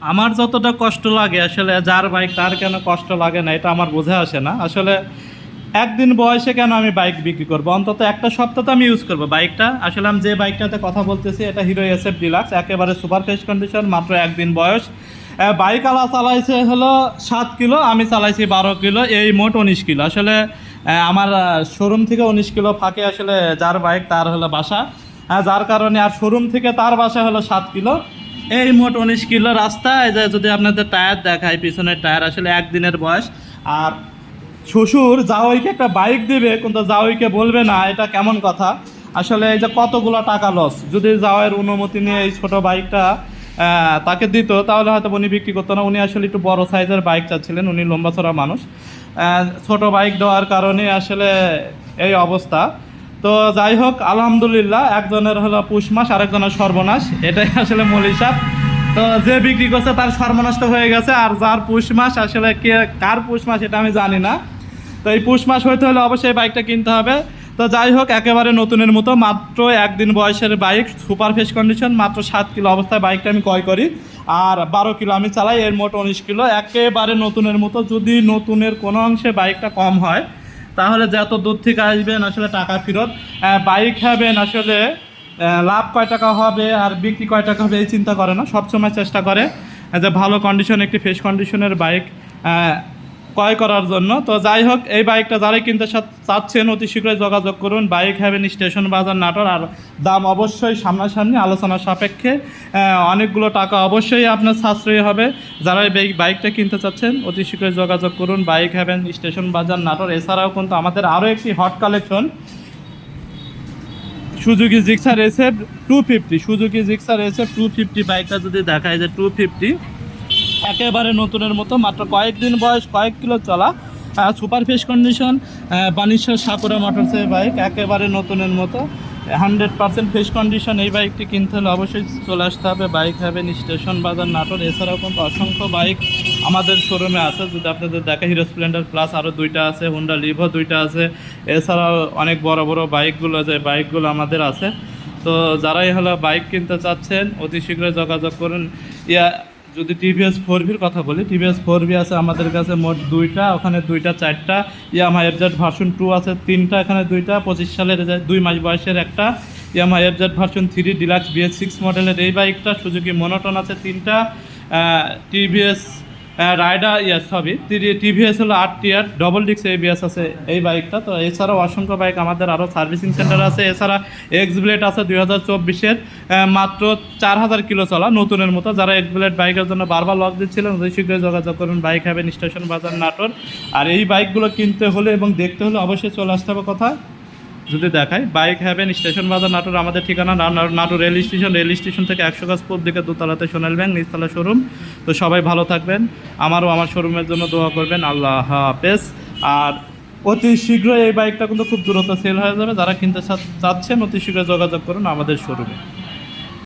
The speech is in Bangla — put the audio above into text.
আমার যতটা কষ্ট লাগে আসলে যার বাইক তার কেন কষ্ট লাগে না এটা আমার বোঝা আসে না। আসলে একদিন বয়সে কেন আমি বাইক বিক্রি করব? অন্তত একটা সপ্তাহ তো আমি ইউজ করব বাইকটা আসলে আমি যে বাইকটাতে কথা বলতেছি এটা হিরো এস এফ ডিলাক্স একেবারে সুপার ফ্রেশ কন্ডিশন মাত্র একদিন বয়স। বাইক আলা চালাইছে হলো সাত কিলো আমি চালাইছি বারো কিলো এই মোট উনিশ কিলো। আসলে আমার শোরুম থেকে উনিশ কিলো ফাঁকে আসলে যার বাইক তার হলো বাসা। আহ, যার কারণে আর শোরুম থেকে তার বাসা হলো সাত কিলো। এই মোট উনিশ কিলো যে যদি আপনাদের টায়ার দেখায়, পিছনের টায়ার আসলে একদিনের বয়স। আর শ্বশুর জাওয়াইকে একটা বাইক দিবে, কিন্তু জাওয়াইকে বলবে না, এটা কেমন কথা? আসলে এই যে কতগুলো টাকা লস যদি জাওয়াইয়ের অনুমতি নিয়ে এই ছোটো বাইকটা তাকে দিত, তাহলে হয়তো উনি বিক্রি করতো না। উনি আসলে একটু বড় সাইজের বাইক চাচ্ছিলেন, উনি লম্বা চড়া মানুষ। ছোট বাইক দেওয়ার কারণে আসলে এই অবস্থা। তো যাই হোক, আলহামদুলিল্লাহ, একজনের হলো পুষ মাস, আরেকজনের সর্বনাশ। এটাই আসলে মূল হিসাব। তো যে বিক্রি করছে তার সর্বনাশ তো হয়ে গেছে, আর যার পুষ মাস আসলে কে, কার পুষ মাস এটা আমি জানি না। তো এই পুষ মাস হইতে হলে অবশ্যই বাইকটা কিনতে হবে। তো যাই হোক, একেবারে নতুনের মতো, মাত্র একদিন বয়সের বাইক সুপার ফেস কন্ডিশন মাত্র সাত কিলো অবস্থায় বাইকটা আমি ক্রয় করি। আর বারো কিলো আমি চালাই, এর মোট উনিশ কিলো। একেবারে নতুনের মতো, যদি নতুনের কোনো অংশে বাইকটা কম হয় তাহলে যত দূর থেকে আসবেন আসলে টাকা ফেরত বাইক খাবেন আসলে লাভ কয় টাকা হবে আর বিক্রি কয় টাকা হবে এই চিন্তা করে না, সবসময় চেষ্টা করে যে ভালো কন্ডিশন একটি ফ্রেশ কন্ডিশনের বাইক ক্রয় করার জন্য। তো যাই হোক, এই বাইকটা যারাই কিনতে চাচ্ছেন, অতি শীঘ্রই যোগাযোগ করুন। বাইক হ্যাভেন স্টেশন বাজার নাটোর। আর দাম অবশ্যই সামনাসামনি, আলোচনা সাপেক্ষে। অনেকগুলো টাকা অবশ্যই আপনার সাশ্রয়ী হবে। যারা এই বাইকটা কিনতে চাচ্ছেন, অতি শীঘ্রই যোগাযোগ করুন। বাইক হ্যাভেন স্টেশন বাজার নাটোর। এছাড়াও কিন্তু আমাদের আরও একটি hot collection Suzuki Gixxer SF two fifty Suzuki Gixxer SF two fifty বাইকটা যদি দেখায় যে টু ফিফটি একেবারে নতুনের মতো, মাত্র কয়েকদিন বয়স, কয়েক কিলো চলা। সুপার ফেস কন্ডিশন বানিশ্বর সাকুরা মোটরসের বাইক একেবারে নতুনের মতো। হান্ড্রেড পার্সেন্ট ফেস কন্ডিশন এই বাইকটি কিনতে হলে অবশ্যই চলে আসতে হবে। বাইক হ্যাভেন স্টেশন বাজার নাটোর। এছাড়াও কিন্তু অসংখ্য বাইক আমাদের শোরুমে আছে। যদি আপনাদের দেখা হিরো স্প্লেন্ডার প্লাস আরও দুইটা আছে হুন্ডা লিভো দুইটা আছে। এছাড়াও অনেক বড় বড় বাইকগুলো যে বাইকগুলো আমাদের আছে। তো যারাই হলো বাইক কিনতে চাচ্ছেন, অতি শীঘ্রই যোগাযোগ করুন। ইয়া যদি টিভিএস ফোর ভির কথা বলি টিভিএস ফোর ভি আছে আমাদের কাছে মোট দুইটা, ওখানে দুইটা, চারটা ইয়ামা এফজেড ভার্সন টু আছে তিনটা, এখানে দুইটা, পঁচিশ সালের দুই মাস বয়সের একটা Yamaha FZ version three deluxe BS six মডেলের এই বাইকটা সুযোগী মনোটন আছে তিনটা টিভিএস রাইডার ইয়া সবই। টিভিএস হলো আট টিয়ার ডবল ডিক্স এবিএস আছে এই বাইকটা। তো এছাড়াও অসংখ্য বাইক আমাদের আরও সার্ভিসিং সেন্টার আছে। এছাড়া এক্স ব্লেড আছে দুই হাজার চব্বিশের মাত্র চার হাজার কিলো চলা, নতুনের মতো। যারা এক্স ব্লেড বাইকের জন্য বারবার লক দিচ্ছিলেন, অতি শীঘ্রই যোগাযোগ করুন বাইক হ্যাভেন স্টেশন বাজার নাটোর। আর এই বাইকগুলো কিনতে হলে এবং দেখতে হলে অবশ্যই চলে আসতে হবে কথা যদি দেখাই বাইক হ্যাভেন স্টেশন বাজার, নাটোর, আমাদের ঠিকানা Natore rail station rail station থেকে একশো গাছ পূর্ব দিকে দোতলাতে সোনাল ব্যাংক, নিচতলা শোরুম তো সবাই ভালো থাকবেন, আমারও আমার শোরুমের জন্য দোয়া করবেন, আল্লাহ হাফেজ। আর অতি শীঘ্রই এই বাইকটা কিন্তু খুব দ্রুত সেল হয়ে যাবে। যারা কিনতে চাচ্ছেন, অতি শীঘ্রই যোগাযোগ করুন আমাদের শোরুমে